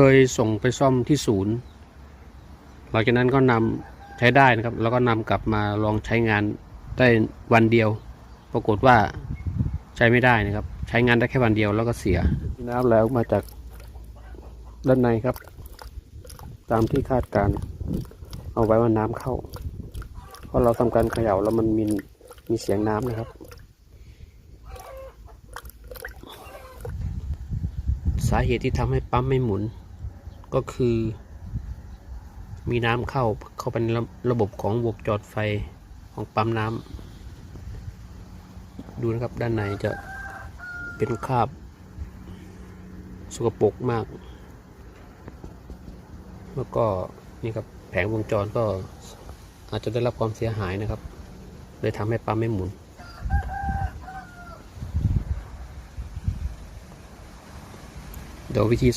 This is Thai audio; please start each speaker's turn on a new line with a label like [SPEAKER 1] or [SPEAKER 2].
[SPEAKER 1] เคยส่งไปซ่อมที่ศูนย์ หลังจากนั้นก็นำใช้ได้นะครับ แล้วก็นำกลับมาลองใช้งานได้วันเดียว ปรากฏว่าใช้ไม่ได้นะครับ ใช้งานได้แค่วันเดียวแล้วก็เสีย น้ำแล้วมาจากด้านในครับ ตามที่คาดการ เอาไว้ว่าน้ำเข้า เพราะเราทำการเขย่าแล้วมันมีมีเสียงน้ำนะครับสาเหตุที่ทำให้ปั๊มไม่หมุน ก็คือ มีน้ำเข้าเข้าไปในระระบบของวงจรไฟของปั๊มน้ำดูนะครับด้านในจะเป็นคราบสกปรกมาก แล้วก็นี่ครับแผงวงจรก็อาจจะได้รับความเสียหายนะครับเลยทำให้ปั๊มไม่หมุน เดี๋ยววิธี